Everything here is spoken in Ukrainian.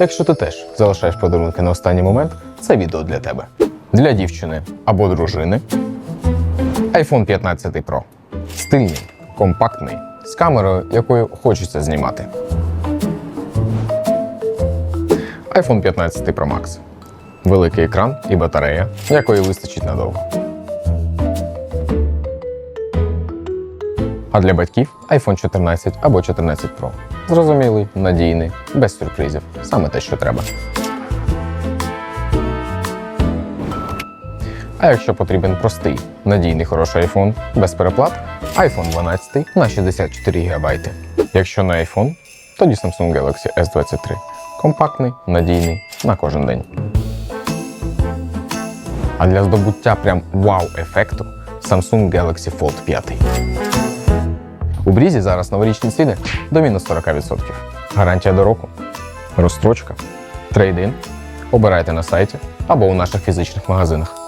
Якщо ти теж залишаєш подарунки на останній момент, це відео для тебе. Для дівчини або дружини iPhone 15 Pro. Стильний, компактний, з камерою, якою хочеться знімати. iPhone 15 Pro Max. Великий екран і батарея, якої вистачить надовго. А для батьків iPhone 14 або 14 Pro. Зрозумілий, надійний, без сюрпризів. Саме те, що треба. А якщо потрібен простий, надійний хороший iPhone без переплат, iPhone 12 на 64 ГБ. Якщо не iPhone, тоді Samsung Galaxy S23. Компактний, надійний на кожен день. А для здобуття прям вау-ефекту Samsung Galaxy Fold 5. У Брізі зараз новорічні ціни до мінус 40%. Гарантія до року. Розстрочка. Трейдин. Обирайте на сайті або у наших фізичних магазинах.